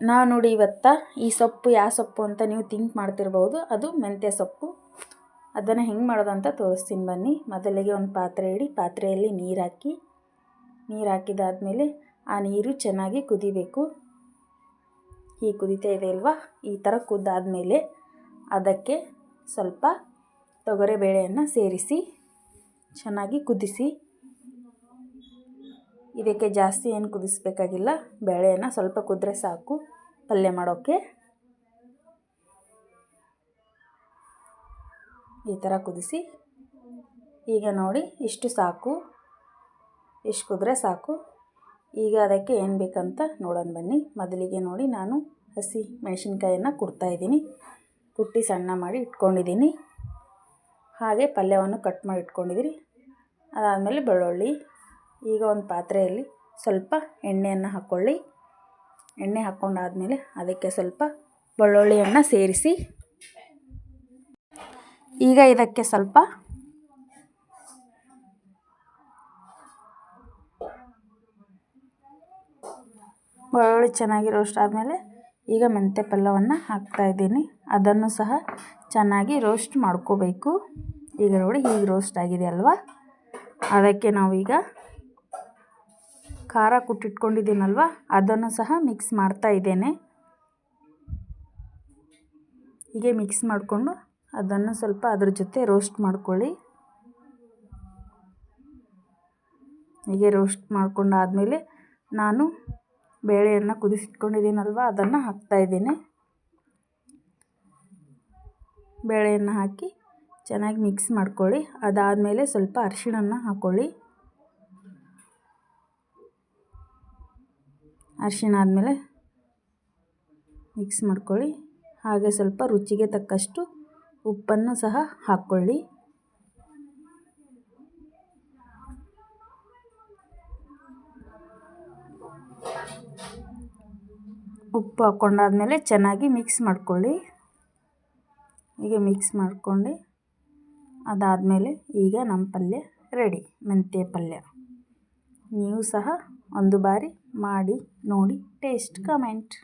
ನಾವು ನೋಡಿ ಇವತ್ತು, ಈ ಸೊಪ್ಪು ಯಾವ ಸೊಪ್ಪು ಅಂತ ನೀವು ಥಿಂಕ್ ಮಾಡ್ತಿರ್ಬೋದು, ಅದು ಮೆಂತ್ಯ ಸೊಪ್ಪು. ಅದನ್ನು ಹೆಂಗೆ ಮಾಡೋದು ಅಂತ ತೋರಿಸ್ತೀನಿ ಬನ್ನಿ. ಮೊದಲಿಗೆ ಒಂದು ಪಾತ್ರೆ ಇಡಿ, ಪಾತ್ರೆಯಲ್ಲಿ ನೀರು ಹಾಕಿ. ನೀರು ಹಾಕಿದಾದಮೇಲೆ ಆ ನೀರು ಚೆನ್ನಾಗಿ ಕುದಿಬೇಕು. ಹೀಗೆ ಕುದೀತಾ ಇದೆ ಅಲ್ವಾ? ಈ ಥರ ಕುದ್ದಾದಮೇಲೆ ಅದಕ್ಕೆ ಸ್ವಲ್ಪ ತೊಗರೆಬೇಳೆಯನ್ನು ಸೇರಿಸಿ, ಚೆನ್ನಾಗಿ ಕುದಿಸಿ. ಇದಕ್ಕೆ ಜಾಸ್ತಿ ಏನು ಕುದಿಸ್ಬೇಕಾಗಿಲ್ಲ. ಬೇಳೆಯನ್ನು ಸ್ವಲ್ಪ ಕುದ್ರೆ ಸಾಕು. ಪಲ್ಯ ಮಾಡೋಕ್ಕೆ ಈ ಥರ ಕುದಿಸಿ. ಈಗ ನೋಡಿ, ಇಷ್ಟು ಸಾಕು. ಇಷ್ಟು ಕುದ್ರೆ ಸಾಕು. ಈಗ ಅದಕ್ಕೆ ಏನು ಬೇಕಂತ ನೋಡೋಣ ಬನ್ನಿ. ಮೊದಲಿಗೆ ನೋಡಿ, ನಾನು ಹಸಿ ಮೆಣಸಿನ್ಕಾಯನ್ನು ಕುಡ್ತಾಯಿದ್ದೀನಿ ಕುಟ್ಟಿ ಸಣ್ಣ ಮಾಡಿ ಇಟ್ಕೊಂಡಿದ್ದೀನಿ. ಹಾಗೆ ಪಲ್ಯವನ್ನು ಕಟ್ ಮಾಡಿ ಇಟ್ಕೊಂಡಿದ್ದೀರಿ. ಅದಾದಮೇಲೆ ಬೆಳ್ಳುಳ್ಳಿ. ಈಗ ಒಂದು ಪಾತ್ರೆಯಲ್ಲಿ ಸ್ವಲ್ಪ ಎಣ್ಣೆಯನ್ನು ಹಾಕ್ಕೊಳ್ಳಿ. ಎಣ್ಣೆ ಹಾಕ್ಕೊಂಡಾದಮೇಲೆ ಅದಕ್ಕೆ ಸ್ವಲ್ಪ ಬೆಳ್ಳುಳ್ಳಿಯನ್ನು ಸೇರಿಸಿ. ಈಗ ಇದಕ್ಕೆ ಸ್ವಲ್ಪ ಬೆಳ್ಳುಳ್ಳಿ ಚೆನ್ನಾಗಿ ರೋಸ್ಟ್ ಆದಮೇಲೆ ಈಗ ಮೆಂತ್ಯ ಪಲ್ಯವನ್ನು ಹಾಕ್ತಾಯಿದ್ದೀನಿ ಅದನ್ನು ಸಹ ಚೆನ್ನಾಗಿ ರೋಸ್ಟ್ ಮಾಡ್ಕೋಬೇಕು. ಈಗ ನೋಡಿ ಹೀಗೆ ರೋಸ್ಟ್ ಆಗಿದೆ ಅಲ್ವಾ? ಅದಕ್ಕೆ ನಾವೀಗ ಖಾರ ಕುಟ್ಟಿಟ್ಕೊಂಡಿದ್ದೀನಲ್ವ? ಅದನ್ನು ಸಹ ಮಿಕ್ಸ್ ಮಾಡ್ತಾ ಇದ್ದೇನೆ. ಹೀಗೆ ಮಿಕ್ಸ್ ಮಾಡಿಕೊಂಡು ಅದನ್ನು ಸ್ವಲ್ಪ ಅದ್ರ ಜೊತೆ ರೋಸ್ಟ್ ಮಾಡ್ಕೊಳ್ಳಿ. ಹೀಗೆ ರೋಸ್ಟ್ ಮಾಡ್ಕೊಂಡಾದಮೇಲೆ ನಾನು ಬೇಳೆಯನ್ನು ಕುದಿಸಿಟ್ಕೊಂಡಿದ್ದೀನಲ್ವ? ಅದನ್ನು ಹಾಕ್ತಾಯಿದ್ದೇನೆ ಬೇಳೆಯನ್ನು ಹಾಕಿ ಚೆನ್ನಾಗಿ ಮಿಕ್ಸ್ ಮಾಡ್ಕೊಳ್ಳಿ. ಅದಾದಮೇಲೆ ಸ್ವಲ್ಪ ಅರಿಶಿಣನ ಹಾಕ್ಕೊಳ್ಳಿ ಅರಿಶಿಣ ಆದಮೇಲೆ ಮಿಕ್ಸ್ ಮಾಡ್ಕೊಳ್ಳಿ. ಹಾಗೆ ಸ್ವಲ್ಪ ರುಚಿಗೆ ತಕ್ಕಷ್ಟು ಉಪ್ಪನ್ನು ಸಹ ಹಾಕ್ಕೊಳ್ಳಿ. ಉಪ್ಪು ಹಾಕ್ಕೊಂಡಾದ್ಮೇಲೆ ಚೆನ್ನಾಗಿ ಮಿಕ್ಸ್ ಮಾಡ್ಕೊಳ್ಳಿ. ಹೀಗೆ ಮಿಕ್ಸ್ ಮಾಡ್ಕೊಂಡು ಅದಾದಮೇಲೆ ಈಗ ನಮ್ಮ ಪಲ್ಯ ರೆಡಿ ಮೆಂತ್ಯ ಪಲ್ಯ. ನೀವು ಸಹ ಒಂದು ಬಾರಿ ಮಾಡಿ ನೋಡಿ ಟೇಸ್ಟ್ ಕಮೆಂಟ್.